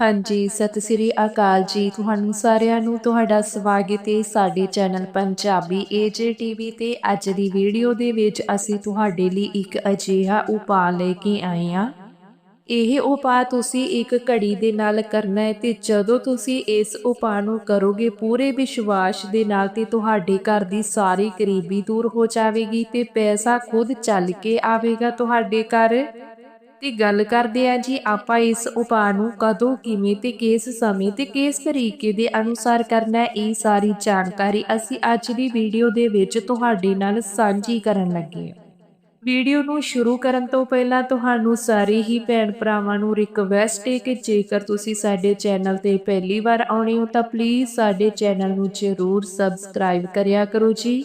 ਹਾਂਜੀ, ਸਤਿ ਸ੍ਰੀ ਅਕਾਲ ਜੀ। ਤੁਹਾਨੂੰ ਸਾਰਿਆਂ ਨੂੰ ਤੁਹਾਡਾ ਸਵਾਗਤ ਹੈ ਸਾਡੇ ਚੈਨਲ ਪੰਜਾਬੀ ਏਜੇ ਟੀਵੀ ਤੇ। ਅੱਜ ਦੀ ਵੀਡੀਓ ਦੇ ਵਿੱਚ ਅਸੀਂ ਤੁਹਾਡੇ ਲਈ ਇੱਕ ਅਜਿਹਾ ਉਪਾਅ ਲੈ ਕੇ ਆਏ ਹਾਂ। ਇਹ ਉਪਾਅ ਤੁਸੀਂ ਇੱਕ ਘੜੀ ਦੇ ਨਾਲ ਕਰਨਾ ਹੈ ਤੇ ਜਦੋਂ ਤੁਸੀਂ ਇਸ ਉਪਾਅ ਨੂੰ ਕਰੋਗੇ, ਪੂਰੇ ਵਿਸ਼ਵਾਸ ਦੇ ਨਾਲ ਤੇ ਤੁਹਾਡੇ ਘਰ ਦੀ ਸਾਰੀ ਗਰੀਬੀ ਦੂਰ ਹੋ ਜਾਵੇਗੀ ਤੇ ਪੈਸਾ ਖੁਦ ਚੱਲ ਕੇ ਆਵੇਗਾ ਤੁਹਾਡੇ ਘਰ। ਤੇ ਗੱਲ ਕਰਦੇ ਆ ਜੀ, ਆਪਾਂ ਇਸ ਉਪਾਅ ਨੂੰ ਕਦੋਂ, ਕਿਵੇਂ ਤੇ ਕਿਸ ਸਮੇਂ ਤੇ ਕਿਸ ਤਰੀਕੇ ਦੇ ਅਨੁਸਾਰ ਕਰਨਾ ਹੈ, ਇਹ ਸਾਰੀ ਜਾਣਕਾਰੀ ਅਸੀਂ ਅੱਜ ਦੀ ਵੀਡੀਓ ਦੇ ਵਿੱਚ ਤੁਹਾਡੇ ਨਾਲ ਸਾਂਝੀ ਕਰਨ ਲੱਗੇ ਹਾਂ। ਵੀਡੀਓ ਨੂੰ ਸ਼ੁਰੂ ਕਰਨ ਤੋਂ ਪਹਿਲਾਂ ਤੁਹਾਨੂੰ ਸਾਰੇ ਹੀ ਭੈਣ ਭਰਾਵਾਂ ਨੂੰ ਰਿਕਵੈਸਟ ਹੈ ਕਿ ਜੇਕਰ ਤੁਸੀਂ ਸਾਡੇ ਚੈਨਲ ਤੇ ਪਹਿਲੀ ਵਾਰ ਆਉਣੇ ਹੋ ਤਾਂ ਪਲੀਜ਼ ਸਾਡੇ ਚੈਨਲ ਨੂੰ ਜ਼ਰੂਰ ਸਬਸਕ੍ਰਾਈਬ ਕਰਿਆ ਕਰੋ ਜੀ।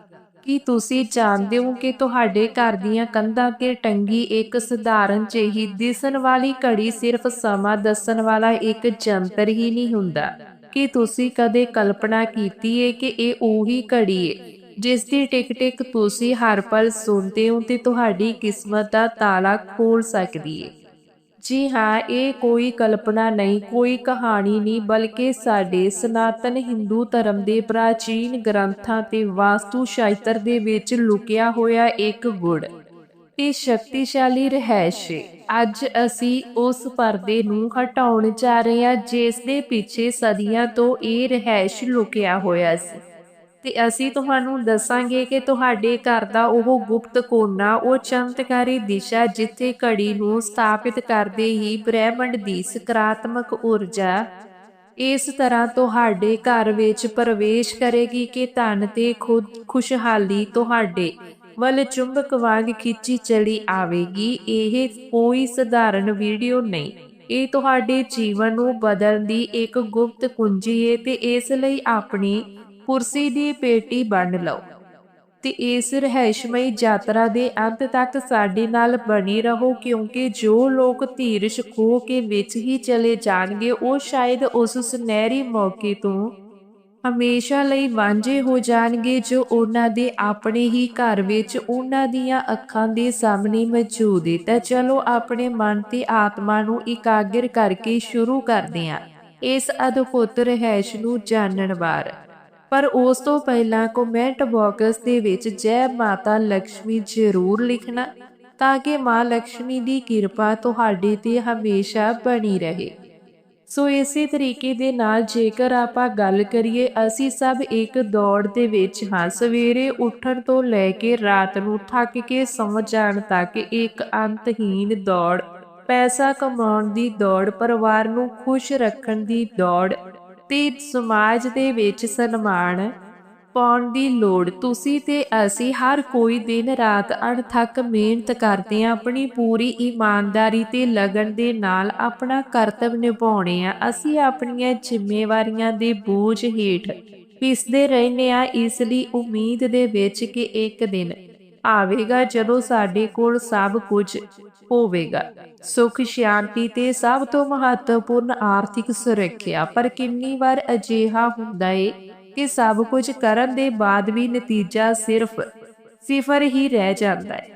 ਕੀ ਤੁਸੀਂ ਜਾਣਦੇ ਹੋ ਕਿ ਤੁਹਾਡੇ ਘਰ ਦੀਆਂ ਕੰਧਾਂ ਤੇ ਟੰਗੀ ਇੱਕ ਸਧਾਰਨ ਜਿਹੀ ਦਿਸਣ ਵਾਲੀ ਘੜੀ ਸਿਰਫ ਸਮਾਂ ਦੱਸਣ ਵਾਲਾ ਇੱਕ ਜੰਤਰ ਹੀ ਨਹੀਂ ਹੁੰਦਾ। ਕੀ ਤੁਸੀਂ ਕਦੇ ਕਲਪਨਾ ਕੀਤੀ ਹੈ ਕਿ ਇਹ ਉਹੀ ਘੜੀ ਹੈ ਜਿਸ ਦੀ ਟਿਕ ਟਿਕ ਤੁਸੀਂ ਹਰ ਪਲ ਸੁਣਦੇ ਹੋ ਤੇ ਤੁਹਾਡੀ ਕਿਸਮਤ ਦਾ ਤਾਲਾ ਖੋਲ ਸਕਦੀ ਹੈ ਜੀ ਹਾਂ, ਇਹ ਕੋਈ ਕਲਪਨਾ ਨਹੀਂ, ਕੋਈ ਕਹਾਣੀ ਨਹੀਂ, ਬਲਕਿ ਸਾਡੇ ਸਨਾਤਨ ਹਿੰਦੂ ਧਰਮ ਦੇ ਪ੍ਰਾਚੀਨ ਗ੍ਰੰਥਾਂ ਤੇ ਵਾਸਤੂ ਸ਼ਾਸਤਰ ਦੇ ਵਿੱਚ ਲੁਕਿਆ ਹੋਇਆ ਇੱਕ ਗੁੜ ਇਹ ਸ਼ਕਤੀਸ਼ਾਲੀ ਰਹਿਸ਼ ਅੱਜ ਅਸੀਂ ਉਸ ਪਰਦੇ ਨੂੰ ਹਟਾਉਣ ਜਾ ਰਹੇ ਹਾਂ, ਜਿਸ ਦੇ ਪਿੱਛੇ ਸਦੀਆਂ ਤੋਂ ਇਹ ਰਹਿਸ਼ ਲੁਕਿਆ ਹੋਇਆ ਸੀ। ਤੇ ਅਸੀਂ ਤੁਹਾਨੂੰ ਦੱਸਾਂਗੇ ਕਿ ਤੁਹਾਡੇ ਘਰ ਦਾ ਉਹ ਗੁਪਤ ਕੋਨਾ ਉਹ ਚਮਤਕਾਰੀ ਦਿਸ਼ਾ ਜਿੱਥੇ ਘੜੀ ਨੂੰ ਸਥਾਪਿਤ ਕਰਦੇ ਹੀ ਬ੍ਰਹਿਮੰਡ ਦੀ ਸਕਾਰਾਤਮਕ ਊਰਜਾ ਇਸ ਤਰ੍ਹਾਂ ਤੁਹਾਡੇ ਘਰ ਵਿੱਚ ਪ੍ਰਵੇਸ਼ ਕਰੇਗੀ ਕਿ ਧਨ ਤੇ ਖੁਦ ਖੁਸ਼ਹਾਲੀ ਤੁਹਾਡੇ ਵੱਲ ਚੁੰਬਕ ਵਾਂਗ ਖਿੱਚੀ ਚਲੀ ਆਵੇਗੀ। ਇਹ ਕੋਈ ਸਧਾਰਨ ਵੀਡੀਓ ਨਹੀਂ। ਇਹ ਤੁਹਾਡੇ ਜੀਵਨ ਨੂੰ ਬਦਲਣ ਦੀ ਇੱਕ ਗੁਪਤ ਕੁੰਜੀ ਹੈ ਤੇ ਇਸ ਲਈ ਆਪਣੀ ਕੁਰਸੀ ਦੀ ਪੇਟੀ ਬੰਨ ਲਓ। ਤੇ ਇਸ ਰਹਿਸ਼ਮਈ ਯਾਤਰਾ ਦੇ ਅੰਤ ਤੱਕ ਸਾਡੇ ਨਾਲ ਬਣੀ ਰਹੋ, ਕਿਉਂਕਿ ਜੋ ਲੋਕ ਧੀਰਜ ਖੋ ਕੇ ਵਿੱਚ ਹੀ ਚਲੇ ਜਾਣਗੇ, ਉਹ ਸ਼ਾਇਦ ਉਸ ਸੁਨਹਿਰੀ ਮੌਕੇ ਤੋਂ ਹਮੇਸ਼ਾ ਲਈ ਵਾਂਝੇ ਹੋ ਜਾਣਗੇ, ਜੋ ਉਹਨਾਂ ਦੇ ਆਪਣੇ ਹੀ ਘਰ ਵਿੱਚ ਉਹਨਾਂ ਦੀਆਂ ਅੱਖਾਂ ਦੇ ਸਾਹਮਣੇ ਮੌਜੂਦ ਹੈ ਤਾਂ ਚਲੋ ਆਪਣੇ ਮਨ ਤੇ ਆਤਮਾ ਨੂੰ ਇਕਾਗਰ ਕਰਕੇ ਸ਼ੁਰੂ ਕਰਦੇ ਹਾਂ। ਇਸ ਅਦਭੁਤ ਰਹਿਸ਼ ਨੂੰ ਜਾਣਨ ਵਾਰ। ਪਰ ਉਸ ਤੋਂ ਪਹਿਲਾਂ ਕਮੈਂਟ ਬਾਕਸ ਦੇ ਵਿੱਚ ਜੈ ਮਾਤਾ ਲక్ష్ਮੀ ਜ਼ਰੂਰ ਲਿਖਣਾ ਤਾਂ ਕਿ ਮਾਂ ਲక్ష్ਮੀ ਦੀ ਕਿਰਪਾ ਤੁਹਾਡੇ ਤੇ ਹਮੇਸ਼ਾ ਬਣੀ ਰਹੇ। ਸੋ ਇਸੇ ਤਰੀਕੇ ਦੇ ਨਾਲ ਜੇਕਰ ਆਪਾਂ ਗੱਲ ਕਰੀਏ, ਅਸੀਂ ਸਭ ਇੱਕ ਦੌੜ ਦੇ ਵਿੱਚ ਹਾਂ। ਸਵੇਰੇ ਉੱਠਣ ਤੋਂ ਲੈ ਕੇ ਰਾਤ ਨੂੰ ਥੱਕ ਕੇ ਸੌਂ ਜਾਣ ਤੱਕ ਇੱਕ ਅੰਤਹੀਨ ਦੌੜ, ਪੈਸਾ ਕਮਾਉਣ ਦੀ ਦੌੜ, ਪਰਿਵਾਰ ਨੂੰ ਖੁਸ਼ ਰੱਖਣ ਦੀ ਦੌੜ ਤੇ ਸਮਾਜ ਦੇ ਵਿੱਚ ਸਨਮਾਨ ਪਾਉਣ ਦੀ ਲੋੜ। ਤੁਸੀਂ ਤੇ ਅਸੀਂ ਹਰ ਕੋਈ ਦਿਨ ਰਾਤ ਅਣਥੱਕ ਮਿਹਨਤ ਕਰਦੇ ਆ, ਆਪਣੀ ਪੂਰੀ ਇਮਾਨਦਾਰੀ ਤੇ ਲਗਨ ਦੇ ਨਾਲ ਆਪਣਾ ਕਰਤੱਵ ਨਿਭਾਉਣੇ ਆ। ਅਸੀਂ ਆਪਣੀਆਂ ਜ਼ਿੰਮੇਵਾਰੀਆਂ ਦੇ ਬੋਝ ਹੇਠ ਪਿਸਦੇ ਰਹਿੰਦੇ ਆ, ਇਸ ਲਈ ਉਮੀਦ ਦੇ ਵਿੱਚ ਕਿ ਇੱਕ ਦਿਨ ਆਵੇਗਾ ਜਦੋਂ ਸਾਡੇ ਕੋਲ ਸਭ ਕੁਝ ਹੋਵੇਗਾ। ਸੁਖ, ਸ਼ਾਂਤੀ ਤੇ ਸਭ ਤੋਂ ਮਹੱਤਵਪੂਰਨ ਆਰਥਿਕ ਸੁਰੱਖਿਆ। ਪਰ ਕਿੰਨੀ ਵਾਰ ਅਜਿਹਾ ਹੁੰਦਾ ਏ ਕਿ ਸਭ ਕੁਝ ਕਰਨ ਦੇ ਬਾਅਦ ਵੀ ਨਤੀਜਾ ਸਿਰਫ ਸਿਫਰ ਹੀ ਰਹਿ ਜਾਂਦਾ ਹੈ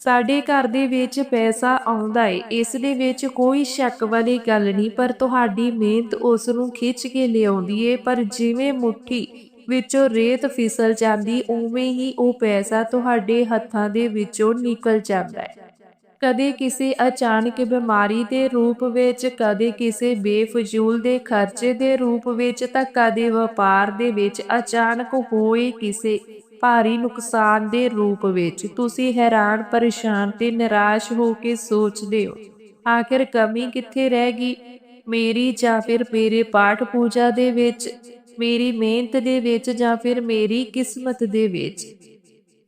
ਸਾਡੇ ਘਰ ਦੇ ਵਿੱਚ ਪੈਸਾ ਆਉਂਦਾ ਏ। ਇਸ ਦੇ ਵਿੱਚ ਕੋਈ ਸ਼ੱਕ ਵਾਲੀ ਗੱਲ ਨਹੀਂ, ਪਰ ਤੁਹਾਡੀ ਮਿਹਨਤ ਉਸ ਨੂੰ ਖਿੱਚ ਕੇ ਲਿਆਉਂਦੀ ਏ। ਪਰ ਜਿਵੇਂ ਮੁੱਠੀ ਵਿੱਚੋਂ ਰੇਤ ਫਿਸਲ ਜਾਂਦੀ, ਉਵੇਂ ਹੀ ਉਹ ਪੈਸਾ ਤੁਹਾਡੇ ਹੱਥਾਂ ਦੇ ਵਿੱਚੋਂ ਨਿਕਲ ਜਾਂਦਾ ਹੈ ਕਦੇ ਕਿਸੇ ਅਚਾਨਕ ਬਿਮਾਰੀ ਦੇ ਰੂਪ ਵਿੱਚ, ਕਦੇ ਕਿਸੇ ਬੇਫਜ਼ੂਲ ਦੇ ਖਰਚੇ ਦੇ ਰੂਪ ਵਿੱਚ ਤਾਂ ਕਦੇ ਵਪਾਰ ਦੇ ਵਿੱਚ ਅਚਾਨਕ ਹੋਏ ਕਿਸੇ ਭਾਰੀ ਨੁਕਸਾਨ ਦੇ ਰੂਪ ਵਿੱਚ। ਤੁਸੀਂ ਹੈਰਾਨ, ਪਰੇਸ਼ਾਨ ਤੇ ਨਿਰਾਸ਼ ਹੋ ਕੇ ਸੋਚਦੇ ਹੋ, ਆਖਿਰ ਕਮੀ ਕਿੱਥੇ ਰਹਿ ਗਈ? ਮੇਰੀ ਜਾਂ ਫਿਰ ਮੇਰੇ ਪਾਠ ਪੂਜਾ ਦੇ ਵਿੱਚ, ਮੇਰੀ ਮਿਹਨਤ ਦੇ ਵਿੱਚ ਜਾਂ ਫਿਰ ਮੇਰੀ ਕਿਸਮਤ ਦੇ ਵਿੱਚ?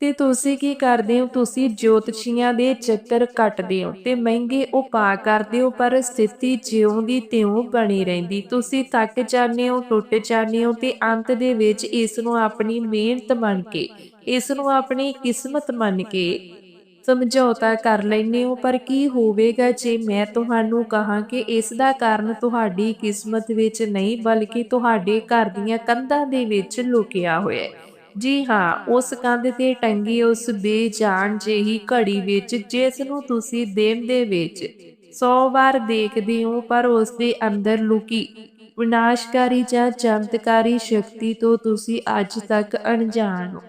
ਤੇ ਤੁਸੀਂ ਕੀ ਕਰਦੇ ਹੋ? ਤੁਸੀਂ ਜੋਤਸ਼ੀਆਂ ਦੇ ਚੱਕਰ ਕੱਟਦੇ ਹੋ ਤੇ ਮਹਿੰਗੇ ਉਪਾਅ ਕਰਦੇ ਹੋ, ਪਰ ਸਥਿਤੀ ਜਿਉਂ ਦੀ ਤਿਉਂ ਬਣੀ ਰਹਿੰਦੀ। ਤੁਸੀਂ ਥੱਕ ਜਾਂਦੇ ਹੋ, ਟੁੱਟ ਜਾਂਦੇ ਹੋ ਤੇ ਅੰਤ ਦੇ ਵਿੱਚ ਇਸ ਨੂੰ ਆਪਣੀ ਮਿਹਨਤ ਮੰਨ ਕੇ ਇਸ ਨੂੰ ਆਪਣੀ ਕਿਸਮਤ ਮੰਨ ਕੇ ਸਮਝੌਤਾ ਕਰ ਲੈਂਦੇ ਹੋ। ਪਰ ਕੀ ਹੋਵੇਗਾ ਜੇ ਮੈਂ ਤੁਹਾਨੂੰ ਕਹਾਂ ਕਿ ਇਸ ਦਾ ਕਾਰਨ ਤੁਹਾਡੀ ਕਿਸਮਤ ਵਿੱਚ ਨਹੀਂ, ਬਲਕਿ ਤੁਹਾਡੇ ਘਰ ਦੀਆਂ ਕੰਧਾਂ ਦੇ ਵਿੱਚ ਲੁਕਿਆ ਹੋਇਆ ਹੈ? ਜੀ ਹਾਂ, ਉਸ ਕੰਧ ਤੇ ਟੰਗੀ ਉਸ ਬੇਜਾਨ ਜਿਹੀ ਘੜੀ ਵਿੱਚ ਜਿਸ ਨੂੰ ਤੁਸੀਂ ਦਿਨ ਦੇ ਵਿੱਚ 100 ਵਾਰ ਦੇਖਦੇ ਹੋ, ਪਰ ਉਸ ਦੇ ਅੰਦਰ ਲੁਕੀ। ਵਿਨਾਸ਼ਕਾਰੀ ਜਾਂ ਚਮਤਕਾਰੀ ਸ਼ਕਤੀ ਤੋਂ ਤੁਸੀਂ ਅੱਜ ਤੱਕ ਅਣਜਾਣ ਹੋ।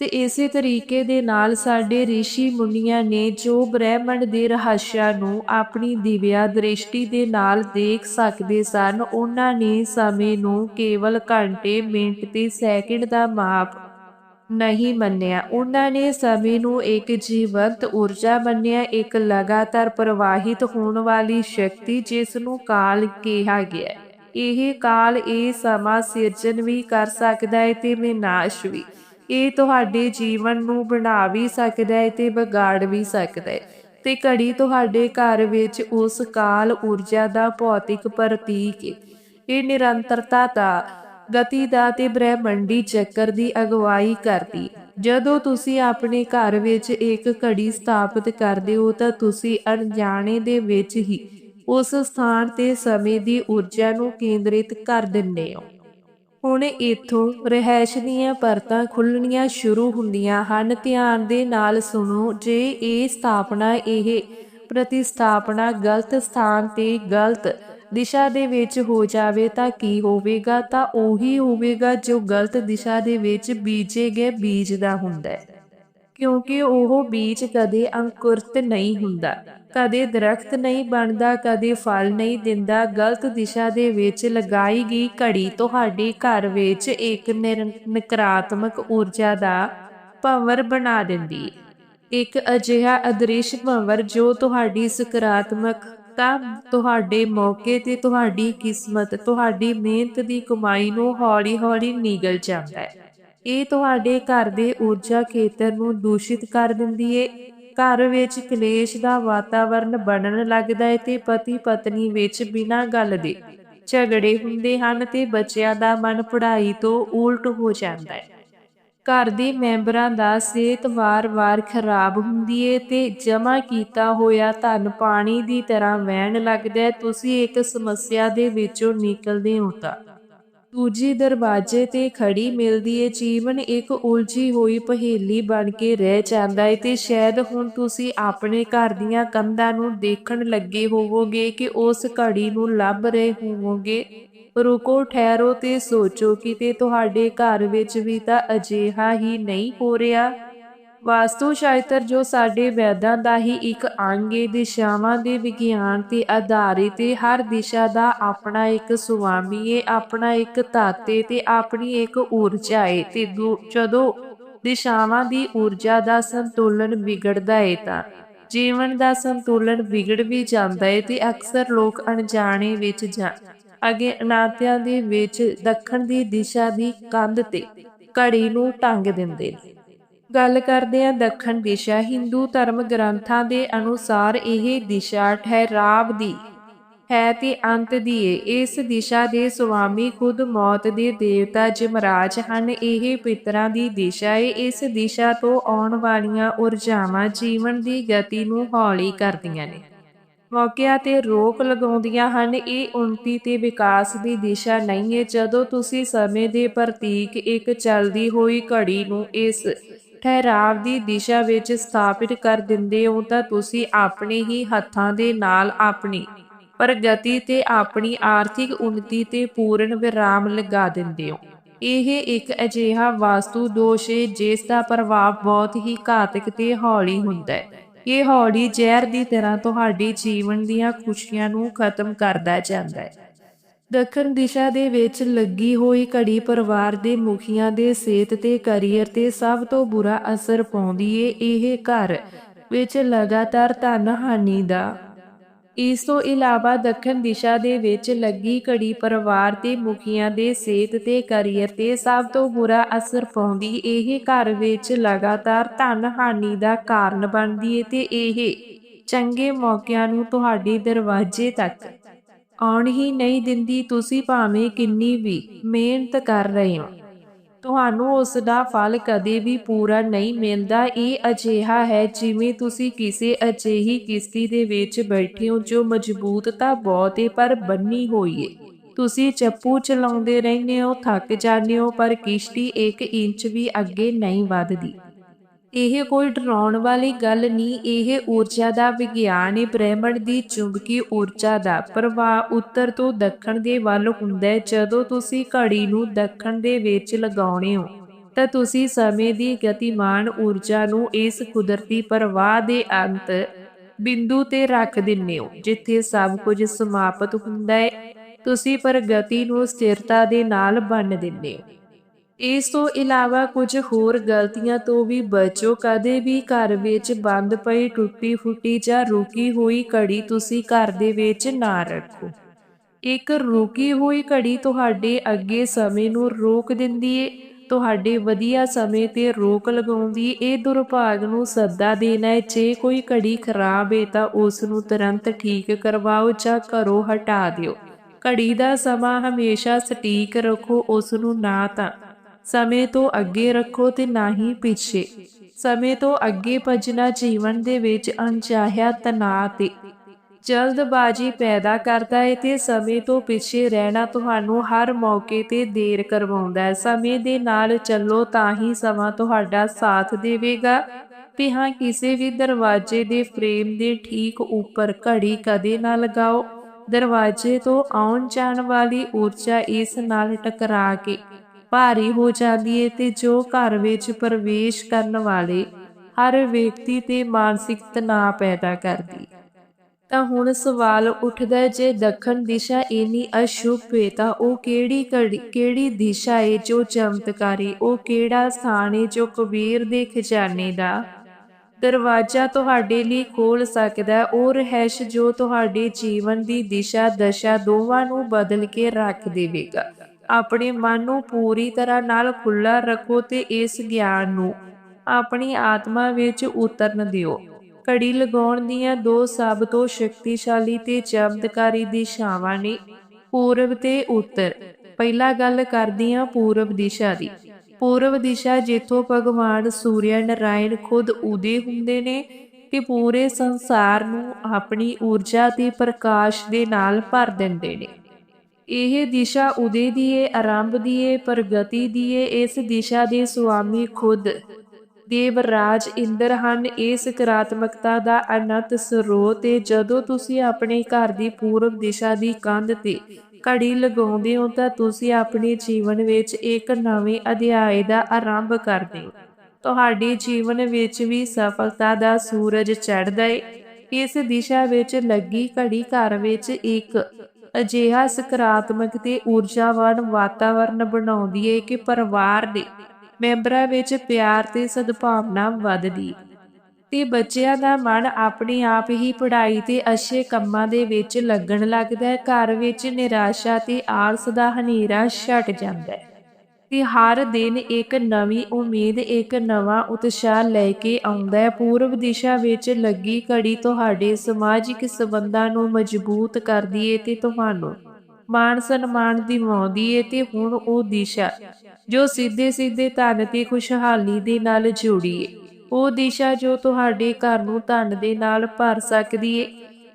ਤੇ ਇਸੇ ਤਰੀਕੇ ਦੇ ਨਾਲ ਸਾਡੇ ઋષਿ ਮੁਨੀਆਂ ਨੇ ਜੋ ਬ੍ਰਹਿਮੰਡ ਦੇ ਰਹੱਸਾਂ ਨੂੰ ਆਪਣੀ ਦਿਵਿਆ ਦ੍ਰਿਸ਼ਟੀ ਦੇ ਨਾਲ ਦੇਖ ਸਕਦੇ ਸਨ, ਉਹਨਾਂ ਨੇ ਸਮੇਂ ਨੂੰ ਕੇਵਲ ਘੰਟੇ, ਮਿੰਟ ਤੇ ਸੈਕਿੰਡ ਦਾ ਮਾਪ ਨਹੀਂ ਮੰਨਿਆ। ਉਹਨਾਂ ਨੇ ਸਮੇਂ ਨੂੰ ਇੱਕ ਜੀਵੰਤ ਊਰਜਾ ਮੰਨਿਆ, ਇੱਕ ਲਗਾਤਾਰ ਪ੍ਰਵਾਹਿਤ ਹੋਣ ਵਾਲੀ ਸ਼ਕਤੀ ਜਿਸ ਨੂੰ ਕਾਲ ਕਿਹਾ ਗਿਆ। ਇਹ ਕਾਲ ਇਹ ਸਮਾਂ ਸਿਰਜਣ ਵੀ ਕਰ ਸਕਦਾ ਹੈ ਤੇ ਵਿਨਾਸ਼ ਵੀ। ਇਹ ਤੁਹਾਡੇ ਜੀਵਨ ਨੂੰ ਬਣਾ ਵੀ ਸਕਦਾ ਹੈ ਤੇ ਵਿਗਾੜ ਵੀ ਸਕਦਾ ਹੈ। ਤੇ ਘੜੀ ਤੁਹਾਡੇ ਘਰ ਵਿੱਚ ਉਸ ਕਾਲ ਊਰਜਾ ਦਾ ਭੌਤਿਕ ਪ੍ਰਤੀਕ ਹੈ ਇਹ ਨਿਰੰਤਰਤਾ ਦਾ, ਗਤੀ ਦਾ ਤੇ ਬ੍ਰਹਿਮੰਡੀ ਚੱਕਰ ਦੀ ਅਗਵਾਈ ਕਰਦੀ ਜਦੋਂ ਤੁਸੀਂ ਆਪਣੇ ਘਰ ਵਿੱਚ ਇੱਕ ਘੜੀ ਸਥਾਪਿਤ ਕਰਦੇ ਹੋ ਤਾਂ ਤੁਸੀਂ ਅਣਜਾਣੇ ਦੇ ਵਿੱਚ ਹੀ ਉਸ ਸਥਾਨ ਤੇ ਸਮੇਂ ਦੀ ਊਰਜਾ ਨੂੰ ਕੇਂਦਰਿਤ ਕਰ ਦਿੰਦੇ ਹੋ। ਹੁਣ ਇਥੋਂ ਰਹਿائش ਦੀਆਂ ਪਰਤਾਂ ਖੁੱਲਣੀਆਂ ਸ਼ੁਰੂ ਹੁੰਦੀਆਂ ਹਨ। ਧਿਆਨ ਦੇ ਨਾਲ ਸੁਣੋ, ਜੇ ਇਹ ਸਥਾਪਨਾ, ਇਹ ਪ੍ਰਤੀਸਥਾਪਨਾ ਗਲਤ ਸਥਾਨ ਤੇ ਗਲਤ ਦਿਸ਼ਾ ਦੇ ਵਿੱਚ ਹੋ ਜਾਵੇ ਤਾਂ ਕੀ ਹੋਵੇਗਾ? ਤਾਂ ਉਹੀ ਹੋਵੇਗਾ ਜੋ ਗਲਤ ਦਿਸ਼ਾ ਦੇ ਵਿੱਚ ਬੀਜੇ ਗਏ ਬੀਜ ਦਾ ਹੁੰਦਾ ਹੈ। ਕਿਉਂਕਿ ਉਹ ਬੀਜ ਕਦੇ ਅੰਕੁਰਿਤ ਨਹੀਂ ਹੁੰਦਾ। ਕਦੇ ਦਰਖਤ ਨਹੀਂ ਬਣਦਾ, ਕਦੇ ਫਲ ਨਹੀਂ ਦਿੰਦਾ, ਗਲਤ ਦਿਸ਼ਾ ਦੇ ਵਿੱਚ ਲਗਾਈ ਗਈ ਘੜੀ ਤੁਹਾਡੇ ਘਰ ਵਿੱਚ ਇੱਕ ਨਕਾਰਾਤਮਕ ਊਰਜਾ ਦਾ ਭੰਵਰ ਬਣਾ ਦਿੰਦੀ। ਇੱਕ ਅਜਿਹਾ ਅਦ੍ਰਿਸ਼ ਭੰਵਰ ਜੋ ਤੁਹਾਡੀ ਸਕਾਰਾਤਮਕ ਤਾਂ ਤੁਹਾਡੇ ਮੌਕੇ ਤੇ ਤੁਹਾਡੀ ਕਿਸਮਤ, ਤੁਹਾਡੀ ਮਿਹਨਤ ਦੀ ਕਮਾਈ ਨੂੰ ਹੌਲੀ-ਹੌਲੀ ਨਿਗਲ ਜਾਂਦਾ ਹੈ। ਇਹ ਤੁਹਾਡੇ ਘਰ ਦੇ ਊਰਜਾ ਖੇਤਰ ਨੂੰ ਦੂਸ਼ਿਤ ਕਰ ਦਿੰਦੀ ਏ। ਘਰ ਵਿੱਚ ਕਲੇਸ਼ ਦਾ ਵਾਤਾਵਰਣ ਬਣਨ ਲੱਗਦਾ ਹੈ ਤੇ ਪਤੀ ਪਤਨੀ ਵਿੱਚ ਬਿਨਾਂ ਗੱਲ ਦੇ ਝਗੜੇ ਹੁੰਦੇ ਹਨ ਤੇ ਬੱਚਿਆਂ ਦਾ ਮਨ ਪੜ੍ਹਾਈ ਤੋਂ ਉਲਟ ਹੋ ਜਾਂਦਾ ਹੈ। ਘਰ ਦੇ ਮੈਂਬਰਾਂ ਦਾ ਸਿਹਤ ਵਾਰ-ਵਾਰ ਖਰਾਬ ਹੁੰਦੀ ਏ ਤੇ ਜਮਾ ਕੀਤਾ ਹੋਇਆ ਧਨ ਪਾਣੀ ਦੀ ਤਰ੍ਹਾਂ ਵਹਿਣ ਲੱਗਦਾ ਹੈ। ਤੁਸੀਂ ਇੱਕ ਸਮੱਸਿਆ ਦੇ ਵਿੱਚੋਂ ਨਿਕਲਦੇ ਹੋ ਤਾਂ ਦੂਜੀ ਦਰਵਾਜ਼ੇ ਤੇ ਖੜੀ ਮਿਲਦੀ ਏ ਜੀਵਨ, ਇੱਕ ਉਲਝੀ ਹੋਈ ਪਹੇਲੀ ਬਣ ਕੇ ਰਹਿ ਜਾਂਦਾ ਏ ਤੇ ਸ਼ਾਇਦ ਹੁਣ ਤੁਸੀਂ ਆਪਣੇ ਘਰ ਦੀਆਂ ਕੰਧਾਂ ਨੂੰ ਦੇਖਣ ਲੱਗੇ ਹੋਵੋਗੇ ਕਿ ਉਸ ਘੜੀ ਨੂੰ ਲੱਭ ਰਹੇ ਹੋਵੋਗੇ। ਰੁਕੋ, ਠਹਿਰੋ ਤੇ ਸੋਚੋ ਕਿ ਤੇ ਤੁਹਾਡੇ ਘਰ ਵਿੱਚ ਵੀ ਤਾਂ ਅਜਿਹਾ ਹੀ ਨਹੀਂ ਹੋ ਰਿਹਾ। ਵਾਸਤੂ ਸ਼ਾਸਤਰ ਜੋ ਸਾਡੇ ਵੈਦਾਂ ਦਾ ਹੀ ਇੱਕ ਅੰਗ ਏ, ਦਿਸ਼ਾਵਾਂ ਦੇ ਵਿਗਿਆਨ ਤੇ ਆਧਾਰਿਤ ਏ, ਹਰ ਦਿਸ਼ਾ ਦਾ ਆਪਣਾ ਇੱਕ ਸੁਆਮੀ ਏ, ਆਪਣਾ ਇੱਕ ਤਾਤੇ ਤੇ ਆਪਣੀ ਇੱਕ ਊਰਜਾ ਏ ਤੇ ਜਦੋਂ ਦਿਸ਼ਾਵਾਂ ਦੀ ਊਰਜਾ ਦਾ ਸੰਤੁਲਨ ਵਿਗੜਦਾ ਏ ਤਾਂ ਜੀਵਨ ਦਾ ਸੰਤੁਲਨ ਵਿਗੜ ਵੀ ਜਾਂਦਾ ਏ ਤੇ ਅਕਸਰ ਲੋਕ ਅਣਜਾਣੇ ਵਿੱਚ ਜਾਂ ਅਗੇ ਅਨਾਤਿਆਂ ਦੇ ਵਿੱਚ ਦੱਖਣ ਦੀ ਦਿਸ਼ਾ ਦੀ ਕੰਧ ਤੇ ਘੜੀ ਨੂੰ ਟੰਗ ਦਿੰਦੇ ਨੇ। ਗੱਲ ਕਰਦੇ ਹਾਂ ਦੱਖਣ ਦਿਸ਼ਾ ਹਿੰਦੂ ਧਰਮ ਗ੍ਰੰਥਾਂ ਦੇ ਅਨੁਸਾਰ ਇਹ ਦਿਸ਼ਾ ਠਹਿਰਾਵ ਦੀ, ਹੈ ਤੇ ਅੰਤ ਦੀ ਏ। ਇਸ ਦਿਸ਼ਾ ਦੇ ਸੁਆਮੀ ਖੁਦ ਮੌਤ ਦੇ ਦੇਵਤਾ ਜਮਰਾਜ ਹਨ। ਇਹ ਪਿਤਰਾਂ ਦੀ ਦਿਸ਼ਾ ਏ। ਇਸ ਦਿਸ਼ਾ ਤੋਂ ਆਉਣ ਵਾਲੀਆਂ ਊਰਜਾਵਾਂ ਜੀਵਨ ਦੀ ਗਤੀ ਨੂੰ ਹੌਲੀ ਕਰਦੀਆਂ ਨੇ। ਮੌਕਿਆਂ ਤੇ ਰੋਕ ਲਗਾਉਂਦੀਆਂ ਹਨ। ਇਹ ਉਨਤੀ ਤੇ ਵਿਕਾਸ ਦੀ ਦਿਸ਼ਾ ਨਹੀਂ ਹੈ ਜਦੋਂ ਤੁਸੀਂ ਸਮੇਂ ਦੇ ਪ੍ਰਤੀਕ ਇੱਕ ਚੱਲਦੀ ਹੋਈ ਘੜੀ ਨੂੰ ਇਸ ਠਹਿਰਾਵ ਦੀ ਦਿਸ਼ਾ ਵਿੱਚ ਸਥਾਪਿਤ ਕਰ ਦਿੰਦੇ ਹੋ ਤਾਂ ਤੁਸੀਂ ਆਪਣੇ ਹੀ ਹੱਥਾਂ ਦੇ ਨਾਲ ਆਪਣੀ ਪ੍ਰਗਤੀ ਤੇ ਆਪਣੀ ਆਰਥਿਕ ਉન્નਤੀ ਤੇ ਪੂਰਨ ਵਿਰਾਮ ਲਗਾ ਦਿੰਦੇ ਹੋ। ਇਹ ਇੱਕ ਅਜਿਹਾ ਵਾਸਤੂ ਦੋਸ਼ ਹੈ ਜਿਸ ਦਾ ਪ੍ਰਭਾਵ ਬਹੁਤ ਹੀ ਘਾਤਕ ਤੇ ਹੌਲੀ ਹੁੰਦਾ ਹੈ। ਇਹ ਹੌਲੀ ਜ਼ਹਿਰ ਦੀ ਤਰ੍ਹਾਂ ਤੁਹਾਡੇ ਜੀਵਨ ਦੀਆਂ ਖੁਸ਼ੀਆਂ ਨੂੰ ਖਤਮ ਕਰਦਾ ਜਾਂਦਾ ਹੈ। ਦੱਖਣ ਦਿਸ਼ਾ ਦੇ ਵਿੱਚ ਲੱਗੀ ਹੋਈ ਘੜੀ ਪਰਿਵਾਰ ਦੇ ਮੁਖੀਆਂ ਦੇ ਸਿਹਤ ਤੇ ਕੈਰੀਅਰ ਤੇ ਸਭ ਤੋਂ ਬੁਰਾ ਅਸਰ ਪਾਉਂਦੀ ਏ ਇਹ ਘਰ, ਵਿੱਚ ਲਗਾਤਾਰ ਧਨ ਹਾਨੀ ਦਾ। ਇਸ ਤੋਂ ਇਲਾਵਾ ਦੱਖਣ ਦਿਸ਼ਾ ਦੇ ਵਿੱਚ ਲੱਗੀ ਘੜੀ ਪਰਿਵਾਰ ਤੇ ਮੁਖੀਆਂ ਦੇ ਸਿਹਤ ਤੇ ਕੈਰੀਅਰ ਤੇ ਸਭ ਤੋਂ ਬੁਰਾ ਅਸਰ ਪਾਉਂਦੀ ਇਹ ਘਰ ਵਿੱਚ ਲਗਾਤਾਰ ਧਨ ਹਾਨੀ ਦਾ ਕਾਰਨ ਬਣਦੀ ਹੈ ਤੇ ਇਹ ਚੰਗੇ ਮੌਕਿਆਂ ਨੂੰ ਤੁਹਾਡੇ ਦਰਵਾਜ਼ੇ ਤੱਕ ਆਉਣ ਹੀ ਨਹੀਂ ਦਿੰਦੀ, ਤੁਸੀਂ ਭਾਵੇਂ ਕਿੰਨੀ ਵੀ ਮਿਹਨਤ ਕਰ ਰਹੇ ਹੋ। ਤੁਹਾਨੂੰ ਉਸ ਦਾ ਫਲ ਕਦੇ ਵੀ ਪੂਰਾ ਨਹੀਂ ਮਿਲਦਾ। ਇਹ ਅਜਿਹਾ ਹੈ ਜਿਵੇਂ ਤੁਸੀਂ ਕਿਸੇ ਅਜਿਹੀ ਕਿਸ਼ਤੀ ਦੇ ਵਿੱਚ ਬੈਠੇ ਹੋ, ਜੋ ਮਜ਼ਬੂਤ ਤਾਂ ਬਹੁਤ ਹੈ ਪਰ ਬੰਨੀ ਹੋਈ ਹੈ ਤੁਸੀਂ ਚੱਪੂ ਚਲਾਉਂਦੇ ਰਹਿੰਦੇ ਹੋ, ਥੱਕ ਜਾਂਦੇ ਹੋ, ਪਰ ਕਿਸ਼ਤੀ 1 ਇੰਚ ਵੀ ਅੱਗੇ ਨਹੀਂ ਵੱਧਦੀ। ਇਹ ਕੋਈ ਡਰਾਉਣ ਵਾਲੀ ਗੱਲ ਨਹੀਂ, ਇਹ ਊਰਜਾ ਦਾ ਵਿਗਿਆਨ ਹੈ ਬ੍ਰਹਿਮੰਡ ਦੀ ਚੁੰਬਕੀ ਊਰਜਾ ਦਾ ਪ੍ਰਵਾਹ ਉੱਤਰ ਤੋਂ ਦੱਖਣ ਦੇ ਵੱਲ ਹੁੰਦਾ ਹੈ। ਜਦੋਂ ਤੁਸੀਂ ਘੜੀ ਨੂੰ ਦੱਖਣ ਦੇ ਵਿੱਚ ਲਗਾਉਣੇ ਹੋ, ਤਾਂ ਤੁਸੀਂ ਸਮੇਂ ਦੀ ਗਤੀਮਾਨ ਊਰਜਾ ਨੂੰ ਇਸ ਕੁਦਰਤੀ ਪ੍ਰਵਾਹ ਦੇ ਅੰਤ ਬਿੰਦੂ ਤੇ ਰੱਖ ਦਿੰਦੇ ਹੋ, ਜਿੱਥੇ ਸਭ ਕੁਝ ਸਮਾਪਤ ਹੁੰਦਾ ਹੈ। ਤੁਸੀਂ ਪ੍ਰਗਤੀ ਨੂੰ ਸਥਿਰਤਾ ਦੇ ਨਾਲ ਬੰਨ ਦਿੰਦੇ ਹੋ। ਇਸ ਤੋਂ ਇਲਾਵਾ ਕੁਝ ਹੋਰ ਗਲਤੀਆਂ ਤੋਂ ਵੀ ਬਚੋ। ਕਦੇ ਵੀ ਘਰ ਵਿੱਚ ਬੰਦ ਪਈ ਟੁੱਟੀ ਫੁੱਟੀ ਜਾਂ ਰੁਕੀ ਹੋਈ ਘੜੀ ਤੁਸੀਂ ਘਰ ਦੇ ਵਿੱਚ ਨਾ ਰੱਖੋ। ਇੱਕ ਰੁਕੀ ਹੋਈ ਘੜੀ ਤੁਹਾਡੇ ਅੱਗੇ ਸਮੇਂ ਨੂੰ ਰੋਕ ਦਿੰਦੀ ਏ। ਤੁਹਾਡੇ ਵਧੀਆ ਸਮੇਂ ਤੇ ਰੋਕ ਲਗਾਉਂਦੀ ਇਹ ਦੁਰਭਾਗ ਨੂੰ ਸੱਦਾ ਦੇਣਾ ਹੈ ਜੇ ਕੋਈ ਘੜੀ ਖਰਾਬ ਹੈ ਤਾਂ ਉਸ ਨੂੰ ਤੁਰੰਤ ਠੀਕ ਕਰਵਾਓ ਜਾਂ ਘਰੋਂ ਹਟਾ ਦਿਓ। ਘੜੀ ਦਾ ਸਮਾਂ ਹਮੇਸ਼ਾ ਸਟੀਕ ਰੱਖੋ। ਉਸ ਨੂੰ ਨਾ ਤਾਂ ਸਮੇਂ ਤੋਂ ਅੱਗੇ ਰੱਖੋ ਤੇ ਨਾ ਹੀ ਪਿੱਛੇ। ਸਮੇਂ ਤੋਂ ਅੱਗੇ ਭੱਜਣਾ ਜੀਵਨ ਦੇ ਵਿੱਚ ਅਣਚਾਹਿਆ ਤਣਾਅ ਤੇ। ਜਲਦਬਾਜ਼ੀ ਪੈਦਾ ਕਰਦਾ ਹੈ ਤੇ ਸਮੇਂ ਤੋਂ ਪਿੱਛੇ ਰਹਿਣਾ ਤੁਹਾਨੂੰ ਹਰ ਮੌਕੇ ਤੇ ਦੇਰ ਕਰਵਾਉਂਦਾ ਹੈ ਸਮੇਂ ਦੇ ਨਾਲ ਚੱਲੋ ਤਾਂ ਹੀ ਸਮਾਂ ਤੁਹਾਡਾ ਸਾਥ ਦੇਵੇਗਾ। ਤੇ ਕਿਸੇ ਵੀ ਦਰਵਾਜ਼ੇ ਦੇ ਫਰੇਮ ਦੇ ਠੀਕ ਉੱਪਰ ਘੜੀ ਕਦੇ ਨਾ ਲਗਾਓ। ਦਰਵਾਜ਼ੇ ਤੋਂ ਆਉਣ ਜਾਣ ਵਾਲੀ ਊਰਜਾ ਇਸ ਨਾਲ ਟਕਰਾ ਕੇ ਭਾਰੀ ਹੋ ਜਾਂਦੀ ਹੈ ਤੇ ਜੋ ਘਰ ਵਿੱਚ ਪ੍ਰਵੇਸ਼ ਕਰਨ ਵਾਲੇ ਹਰ ਵਿਅਕਤੀ ਤੇ ਮਾਨਸਿਕ ਤਣਾਅ ਪੈਦਾ ਕਰਦੀ। ਤਾਂ ਹੁਣ ਸਵਾਲ ਉੱਠਦਾ ਜੇ ਦੱਖਣ ਦਿਸ਼ਾ ਇੰਨੀ ਅਸ਼ੁਭ ਹੈ ਤਾਂ ਉਹ ਕਿਹੜੀ ਕਿਹੜੀ ਦਿਸ਼ਾ ਹੈ ਜੋ ਚਮਤਕਾਰੀ, ਉਹ ਕਿਹੜਾ ਸਥਾਨ ਹੈ ਜੋ ਕਬੀਰ ਦੇ ਖਜ਼ਾਨੇ ਦਾ ਦਰਵਾਜ਼ਾ ਤੁਹਾਡੇ ਲਈ ਖੋਲ ਸਕਦਾ ਉਹ ਰਹਿਸ਼ ਜੋ ਤੁਹਾਡੇ ਜੀਵਨ ਦੀ ਦਿਸ਼ਾ ਦਸ਼ਾ ਦੋਵਾਂ ਨੂੰ ਬਦਲ ਕੇ ਰੱਖ ਦੇਵੇਗਾ। ਆਪਣੇ ਮਨ ਨੂੰ ਪੂਰੀ ਤਰ੍ਹਾਂ ਨਾਲ ਖੁੱਲਾ ਰੱਖੋ ਤੇ ਇਸ ਗਿਆਨ ਨੂੰ ਆਪਣੀ ਆਤਮਾ ਵਿੱਚ ਉਤਰਨ ਦਿਓ। ਕੜੀ ਲਗਾਉਣ ਦੀਆਂ ਦੋ ਸਭ ਤੋਂ ਸ਼ਕਤੀਸ਼ਾਲੀ ਤੇ ਚਮਤਕਾਰੀ ਦਿਸ਼ਾਵਾਂ ਨੇ ਪੂਰਬ ਤੇ ਉੱਤਰ। ਪਹਿਲਾ ਗੱਲ ਕਰਦੀ ਹਾਂ ਪੂਰਬ ਦਿਸ਼ਾ ਦੀ। ਪੂਰਬ ਦਿਸ਼ਾ ਜਿੱਥੋਂ ਭਗਵਾਨ ਸੂਰਿਆ ਨਾਰਾਇਣ ਖੁਦ ਉਦੇ ਹੁੰਦੇ ਨੇ ਕਿ ਪੂਰੇ ਸੰਸਾਰ ਨੂੰ ਆਪਣੀ ਊਰਜਾ ਤੇ ਪ੍ਰਕਾਸ਼ ਦੇ ਨਾਲ ਭਰ ਦਿੰਦੇ ਨੇ। ਇਹ ਦਿਸ਼ਾ ਉਦੇ ਦੀ ਏ ਆਰੰਭ ਦੀ ਏ ਪ੍ਰਗਤੀ ਦੀ ਏ ਇਸ ਦਿਸ਼ਾ ਦੇ ਸੁਆਮੀ ਖੁਦ। ਦੇਵਰਾਜ ਇੰਦਰ ਹਨ, ਇਸ ਸਕਾਰਾਤਮਕਤਾ ਦਾ ਅਨੰਤ ਸਰੋਤ ਤੇ ਜਦੋਂ ਤੁਸੀਂ ਆਪਣੇ ਘਰ ਦੀ ਪੂਰਬ ਦਿਸ਼ਾ ਦੀ ਕੰਧ ਤੇ ਘੜੀ ਲਗਾਉਂਦੇ ਹੋ ਤਾਂ ਤੁਸੀਂ ਆਪਣੇ ਜੀਵਨ ਵਿੱਚ ਇੱਕ ਨਵੇਂ ਅਧਿਆਇ ਦਾ ਆਰੰਭ ਕਰਦੇ ਹੋ। ਤੁਹਾਡੇ ਜੀਵਨ ਵਿੱਚ ਵੀ ਸਫਲਤਾ ਦਾ ਸੂਰਜ ਚੜ੍ਹਦਾ ਏ। ਇਸ ਦਿਸ਼ਾ ਵਿੱਚ ਲੱਗੀ ਘੜੀ ਘਰ ਵਿੱਚ ਇੱਕ ਅਜਿਹਾ ਸਕਾਰਾਤਮਕ ਤੇ ਊਰਜਾਵਾਨ ਵਾਤਾਵਰਣ ਬਣਾਉਂਦੀ ਹੈ ਕਿ ਪਰਿਵਾਰ ਦੇ ਮੈਂਬਰਾਂ ਵਿੱਚ ਪਿਆਰ ਤੇ ਸਦਭਾਵਨਾ ਵੱਧਦੀ। ਤੇ ਬੱਚਿਆਂ ਦਾ ਮਨ ਆਪਣੇ ਆਪ ਹੀ ਪੜ੍ਹਾਈ ਤੇ ਅੱਛੇ ਕੰਮਾਂ ਦੇ ਵਿੱਚ ਲੱਗਣ ਲੱਗਦਾ ਹੈ। ਘਰ ਵਿੱਚ ਨਿਰਾਸ਼ਾ ਤੇ ਆਲਸ ਦਾ ਹਨੇਰਾ ਛਟ ਜਾਂਦਾ ਹੈ। ਕਿ ਹਰ ਦਿਨ ਇੱਕ ਨਵੀਂ ਉਮੀਦ, ਇੱਕ ਨਵਾਂ ਉਤਸ਼ਾਹ ਲੈ ਕੇ ਆਉਂਦਾ ਹੈ। ਪੂਰਬ ਦਿਸ਼ਾ ਵਿੱਚ ਲੱਗੀ ਘੜੀ ਤੁਹਾਡੇ ਸਮਾਜਿਕ ਸਬੰਧਾਂ ਨੂੰ ਮਜ਼ਬੂਤ ਕਰਦੀ ਏ ਤੇ ਤੁਹਾਨੂੰ ਮਾਨ ਸਨਮਾਨ ਦਿਵਾਉਂਦੀ ਏ ਤੇ ਹੁਣ ਉਹ ਦਿਸ਼ਾ, ਜੋ ਸਿੱਧੇ ਸਿੱਧੇ ਧਨ ਤੇ ਖੁਸ਼ਹਾਲੀ ਦੇ ਨਾਲ ਜੁੜੀ ਏ, ਉਹ ਦਿਸ਼ਾ ਜੋ ਤੁਹਾਡੇ ਘਰ ਨੂੰ ਧਨ ਦੇ ਨਾਲ ਭਰ ਸਕਦੀ ਏ।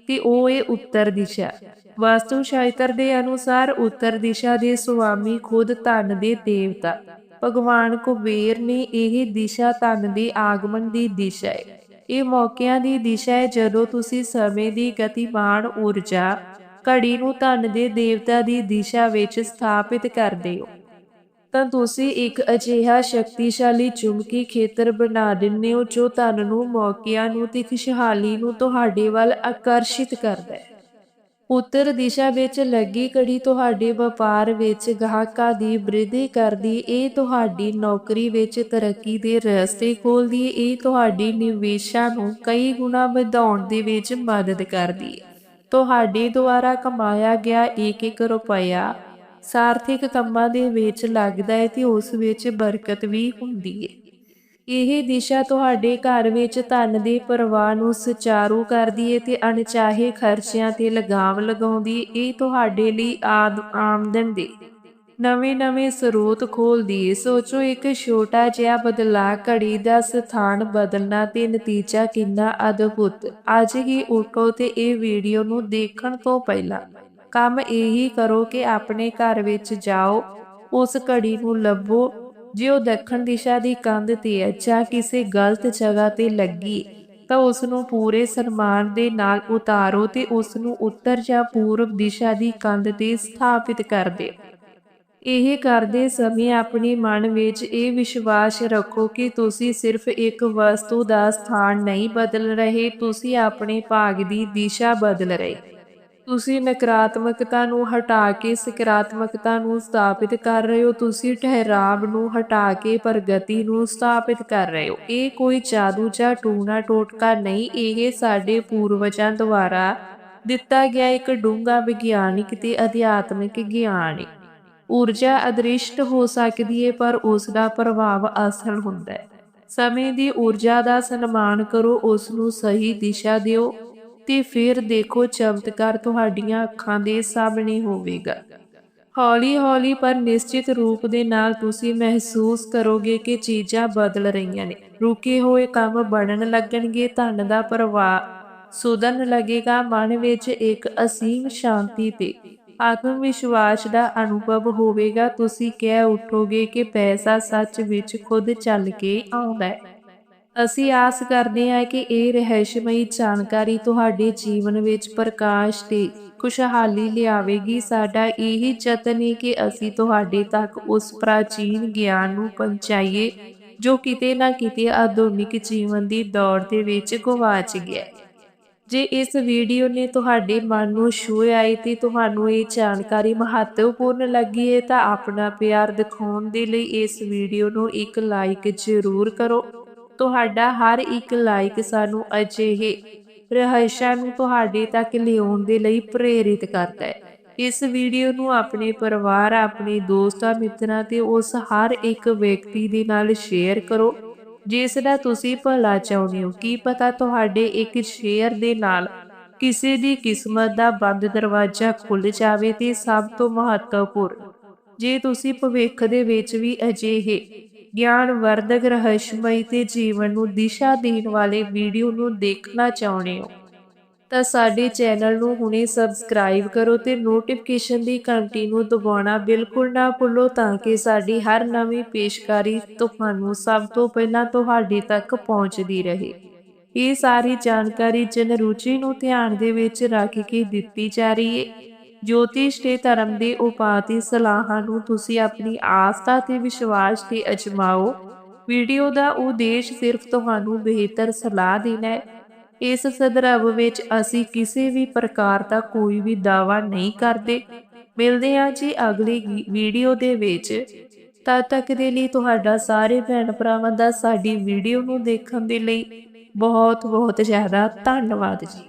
ਤੇ ਉਹ ਏ ਉੱਤਰ ਦਿਸ਼ਾ। ਵਾਸਤੂ ਸ਼ਾਸਤਰ ਦੇ ਅਨੁਸਾਰ ਉੱਤਰ ਦਿਸ਼ਾ ਦੇ ਸੁਆਮੀ ਖੁਦ ਧਨ ਦੇ ਦੇਵਤਾ। ਭਗਵਾਨ ਕੁਬੇਰ ਨੇ ਇਹ ਦਿਸ਼ਾ ਧਨ ਦੇ ਆਗਮਨ ਦੀ ਦਿਸ਼ਾ ਹੈ ਇਹ ਮੌਕਿਆਂ ਦੀ ਦਿਸ਼ਾ ਹੈ ਜਦੋਂ ਤੁਸੀਂ ਸਮੇਂ ਦੀ ਗਤੀਮਾਨ ਊਰਜਾ ਘੜੀ ਨੂੰ ਧਨ ਦੇ ਦੇਵਤਾ ਦੀ ਦਿਸ਼ਾ ਵਿੱਚ ਸਥਾਪਿਤ ਕਰਦੇ ਹੋ। ਤਾਂ ਤੁਸੀਂ ਇੱਕ ਅਜਿਹਾ ਸ਼ਕਤੀਸ਼ਾਲੀ ਚੁੰਬਕੀ ਖੇਤਰ ਬਣਾ ਦਿੰਦੇ ਹੋ ਜੋ ਧਨ ਨੂੰ, ਮੌਕਿਆਂ ਨੂੰ ਤੇ ਖੁਸ਼ਹਾਲੀ ਨੂੰ ਤੁਹਾਡੇ ਵੱਲ ਆਕਰਸ਼ਿਤ ਕਰਦਾ ਹੈ। ਉੱਤਰ ਦਿਸ਼ਾ ਵਿੱਚ ਲੱਗੀ ਕੜੀ ਤੁਹਾਡੇ ਵਪਾਰ ਵਿੱਚ ਗਾਹਕਾਂ ਦੀ ਬ੍ਰਿਧੀ ਕਰਦੀ, ਇਹ ਤੁਹਾਡੀ ਨੌਕਰੀ ਵਿੱਚ ਤਰੱਕੀ ਦੇ ਰਸਤੇ ਖੋਲਦੀ, ਇਹ ਤੁਹਾਡੀ ਨਿਵੇਸ਼ਾਂ ਨੂੰ ਕਈ ਗੁਣਾ ਵਧਾਉਣ ਦੇ ਵਿੱਚ ਮਦਦ ਕਰਦੀ ਹੈ। ਤੁਹਾਡੇ ਦੁਆਰਾ ਕਮਾਇਆ ਗਿਆ ਇੱਕ ਇੱਕ ਰੁਪਇਆ ਸਾਰਥਿਕ ਕੰਮਾਂ ਦੇ ਵਿੱਚ ਲੱਗਦਾ ਹੈ ਤੇ ਉਸ ਵਿੱਚ ਬਰਕਤ ਵੀ ਹੁੰਦੀ ਹੈ। ਇਹ ਦਿਸ਼ਾ ਤੁਹਾਡੇ ਘਰ ਵਿੱਚ ਧਨ ਦੇ ਪ੍ਰਵਾਹ ਨੂੰ ਸੁਚਾਰੂ ਕਰਦੀ ਹੈ ਤੇ ਅਣਚਾਹੇ ਖਰਚਿਆਂ ਤੇ ਲਗਾਮ ਲਗਾਉਂਦੀ, ਇਹ ਤੁਹਾਡੇ ਲਈ ਆਮਦਨ ਦੇ ਨਵੇਂ-ਨਵੇਂ ਸਰੋਤ ਖੋਲਦੀ ਏ ਸੋਚੋ ਇੱਕ ਛੋਟਾ ਜਿਹਾ ਬਦਲਾਅ, ਘੜੀ ਦਾ ਸਥਾਨ ਬਦਲਣਾ ਤੇ ਨਤੀਜਾ ਕਿੰਨਾ ਅਦਭੁਤ। ਅੱਜ ਹੀ ਉਠੋ ਤੇ ਇਹ ਵੀਡੀਓ ਨੂੰ ਦੇਖਣ ਤੋਂ ਪਹਿਲਾਂ ਕੰਮ ਇਹੀ ਕਰੋ ਕਿ ਆਪਣੇ ਘਰ ਵਿੱਚ ਜਾਓ, ਉਸ ਘੜੀ ਨੂੰ ਲੱਭੋ, ਜੇ ਉਹ ਦੱਖਣ ਦਿਸ਼ਾ ਦੀ ਕੰਧ ਤੇ ਹੈ ਜਾਂ ਕਿਸੇ ਗਲਤ ਜਗ੍ਹਾ ਤੇ ਲੱਗੀ, ਤਾਂ ਉਸ ਨੂੰ ਪੂਰੇ ਸਨਮਾਨ ਦੇ ਨਾਲ ਉਤਾਰੋ ਤੇ ਉਸ ਨੂੰ ਉੱਤਰ ਜਾਂ ਪੂਰਬ ਦਿਸ਼ਾ ਦੀ ਕੰਧ ਤੇ ਸਥਾਪਿਤ ਕਰ ਦਿਓ। ਇਹ ਕਰਦੇ ਸਮੇਂ ਆਪਣੇ ਮਨ ਵਿੱਚ ਇਹ ਵਿਸ਼ਵਾਸ ਰੱਖੋ ਕਿ ਤੁਸੀਂ ਸਿਰਫ ਇੱਕ ਵਸਤੂ ਦਾ ਸਥਾਨ ਨਹੀਂ ਬਦਲ ਰਹੇ, ਤੁਸੀਂ ਆਪਣੇ ਭਾਗ ਦੀ ਦਿਸ਼ਾ ਬਦਲ ਰਹੇ। ਤੁਸੀਂ ਨਕਾਰਾਤਮਕਤਾ ਨੂੰ ਹਟਾ ਕੇ, ਸਕਾਰਾਤਮਕਤਾ ਨੂੰ ਸਥਾਪਿਤ ਕਰ ਰਹੇ ਹੋ, ਤੁਸੀਂ ਠਹਿਰਾਵ ਨੂੰ ਹਟਾ ਕੇ, ਪ੍ਰਗਤੀ ਨੂੰ ਸਥਾਪਿਤ ਕਰ ਰਹੇ ਹੋ। ਇਹ ਕੋਈ ਜਾਦੂ ਜਾਂ ਟੂਣਾ ਟੋਟਕਾ ਨਹੀਂ, ਇਹ ਸਾਡੇ ਪੂਰਵਜਾਂ ਦੁਆਰਾ ਦਿੱਤਾ ਗਿਆ ਇੱਕ ਡੂੰਘਾ ਵਿਗਿਆਨਿਕ ਤੇ ਅਧਿਆਤਮਿਕ ਗਿਆਨ ਹੈ ਊਰਜਾ ਅਦ੍ਰਿਸ਼ਟ ਹੋ ਸਕਦੀ ਹੈ ਪਰ ਉਸ ਦਾ ਪ੍ਰਭਾਵ ਅਸਲ ਹੁੰਦਾ ਹੈ ਸਮੇਂ ਦੀ ਊਰਜਾ ਦਾ ਸਨਮਾਨ ਕਰੋ ਉਸ ਨੂੰ ਸਹੀ ਦਿਸ਼ਾ ਦਿਓ। ਤੇ ਫਿਰ ਦੇਖੋ ਚਮਤਕਾਰ ਤੁਹਾਡੀਆਂ ਅੱਖਾਂ ਦੇ ਸਾਹਮਣੇ ਹੋਵੇਗਾ। ਹੌਲੀ-ਹੌਲੀ ਪਰ ਨਿਸ਼ਚਿਤ ਰੂਪ ਦੇ ਨਾਲ ਤੁਸੀਂ ਮਹਿਸੂਸ ਕਰੋਗੇ ਕਿ ਚੀਜ਼ਾਂ ਬਦਲ ਰਹੀਆਂ ਨੇ। ਰੁਕੇ ਹੋਏ ਕੰਮ ਬਣਨ ਲੱਗਣਗੇ, ਧਨ ਦਾ ਪ੍ਰਵਾਹ ਸੁਧਨ ਲੱਗੇਗਾ, ਮਨ ਵਿੱਚ ਇੱਕ ਅਸੀਮ ਸ਼ਾਂਤੀ ਤੇ ਆਤਮ ਵਿਸ਼ਵਾਸ ਦਾ ਅਨੁਭਵ ਹੋਵੇਗਾ। ਤੁਸੀਂ ਕਹਿ ਉਠੋਗੇ ਕਿ ਪੈਸਾ ਸੱਚ ਵਿੱਚ ਖੁਦ ਚੱਲ ਕੇ ਆਉਂਦਾ ਹੈ। ਅਸੀਂ ਆਸ ਕਰਦੇ ਹਾਂ ਕਿ ਇਹ ਰਹਿਸ਼ਮਈ ਜਾਣਕਾਰੀ ਤੁਹਾਡੇ ਜੀਵਨ ਵਿੱਚ ਪ੍ਰਕਾਸ਼ ਤੇ ਖੁਸ਼ਹਾਲੀ ਲਿਆਵੇਗੀ। ਸਾਡਾ ਇਹੀ ਯਤਨ ਹੈ ਕਿ ਅਸੀਂ ਤੁਹਾਡੇ ਤੱਕ ਉਸ ਪ੍ਰਾਚੀਨ ਗਿਆਨ ਨੂੰ ਪਹੁੰਚਾਈਏ, ਜੋ ਕਿਤੇ ਨਾ ਕਿਤੇ ਆਧੁਨਿਕ ਜੀਵਨ ਦੀ ਦੌੜ ਦੇ ਵਿੱਚ ਗਵਾਚ ਗਿਆ। ਜੇ ਇਸ ਵੀਡੀਓ ਨੇ ਤੁਹਾਡੇ ਮਨ ਨੂੰ ਛੂਹਿਆ ਹੈ ਤੇ ਤੁਹਾਨੂੰ ਇਹ ਜਾਣਕਾਰੀ ਮਹੱਤਵਪੂਰਨ ਲੱਗੀ ਹੈ, ਤਾਂ ਆਪਣਾ ਪਿਆਰ ਦਿਖਾਉਣ ਦੇ ਲਈ ਇਸ ਵੀਡੀਓ ਨੂੰ ਇੱਕ ਲਾਈਕ ਜ਼ਰੂਰ ਕਰੋ। ਤੁਹਾਡਾ ਹਰ ਇੱਕ ਲਾਇਕ ਸਾਨੂੰ ਅਜਿਹੇ ਰਹੱਸਾਂ ਨੂੰ ਤੁਹਾਡੇ ਤੱਕ ਲਿਆਉਣ ਦੇ ਲਈ ਪ੍ਰੇਰਿਤ ਕਰਦਾ ਹੈ। ਇਸ ਵੀਡੀਓ ਨੂੰ ਆਪਣੇ ਪਰਿਵਾਰ, ਆਪਣੇ ਦੋਸਤਾਂ, ਮਿੱਤਰਾਂ ਤੇ ਉਸ ਹਰ ਇੱਕ ਵਿਅਕਤੀ ਦੇ ਨਾਲ ਸ਼ੇਅਰ ਕਰੋ ਜਿਸ ਦਾ ਤੁਸੀਂ ਭਲਾ ਚਾਹੁੰਦੇ ਹੋ। ਕੀ ਪਤਾ ਤੁਹਾਡੇ ਇੱਕ ਸ਼ੇਅਰ ਦੇ ਨਾਲ ਕਿਸੇ ਦੀ ਕਿਸਮਤ ਦਾ ਬੰਦ ਦਰਵਾਜ਼ਾ ਖੁੱਲ ਜਾਵੇ ਤੇ ਸਭ ਤੋਂ ਮਹੱਤਵਪੂਰਨ, ਜੇ ਤੁਸੀਂ ਭਵਿੱਖ ਦੇ ਵਿੱਚ ਵੀ ਅਜਿਹੇ ਗਿਆਨ ਵਰਧਕ ਰਹੱਸਮਈ ਤੇ ਜੀਵਨ ਨੂੰ ਦਿਸ਼ਾ ਦੇਣ ਵਾਲੇ ਵੀਡੀਓ ਨੂੰ ਦੇਖਣਾ ਚਾਹੁੰਦੇ ਹੋ, ਤਾਂ ਸਾਡੇ ਚੈਨਲ ਨੂੰ ਹੁਣੇ ਸਬਸਕ੍ਰਾਈਬ ਕਰੋ ਤੇ ਨੋਟੀਫਿਕੇਸ਼ਨ ਦੀ ਘੰਟੀ ਨੂੰ ਦਬਾਉਣਾ ਬਿਲਕੁਲ ਨਾ ਭੁੱਲੋ ਤਾਂ ਕਿ ਸਾਡੀ ਹਰ ਨਵੀਂ ਪੇਸ਼ਕਾਰੀ ਤੁਹਾਨੂੰ ਸਭ ਤੋਂ ਪਹਿਲਾਂ ਤੁਹਾਡੇ ਤੱਕ ਪਹੁੰਚਦੀ ਰਹੇ। ਇਹ ਸਾਰੀ ਜਾਣਕਾਰੀ ਜਨ ਰੁਚੀ ਨੂੰ ਧਿਆਨ ਦੇ ਵਿੱਚ ਰੱਖ ਕੇ ਦਿੱਤੀ ਜਾ ਰਹੀ ਹੈ ਜੋਤਿਸ਼ ਤੇ ਧਰਮ ਦੇ ਉਪਾਅ ਸਲਾਹਾਂ ਨੂੰ ਤੁਸੀਂ ਆਪਣੀ ਆਸਥਾ ਤੇ ਵਿਸ਼ਵਾਸ ਤੇ ਅਜਮਾਓ। ਵੀਡੀਓ ਦਾ ਉਦੇਸ਼ ਸਿਰਫ ਤੁਹਾਨੂੰ ਬਿਹਤਰ ਸਲਾਹ ਦੇਣਾ ਹੈ। ਇਸ ਸੰਦਰਭ ਵਿੱਚ ਅਸੀਂ ਕਿਸੇ ਵੀ ਪ੍ਰਕਾਰ ਦਾ ਕੋਈ ਵੀ ਦਾਵਾ ਨਹੀਂ ਕਰਦੇ। ਮਿਲਦੇ ਹਾਂ ਜੀ ਅਗਲੀ ਵੀਡੀਓ ਦੇ ਵਿੱਚ। ਤਦ ਤੱਕ ਦੇ ਲਈ ਤੁਹਾਡਾ ਸਾਰੇ ਭੈਣ ਭਰਾਵਾਂ ਦਾ ਸਾਡੀ ਵੀਡੀਓ ਨੂੰ ਦੇਖਣ ਦੇ ਲਈ ਬਹੁਤ ਬਹੁਤ ਜ਼ਿਆਦਾ ਧੰਨਵਾਦ ਜੀ।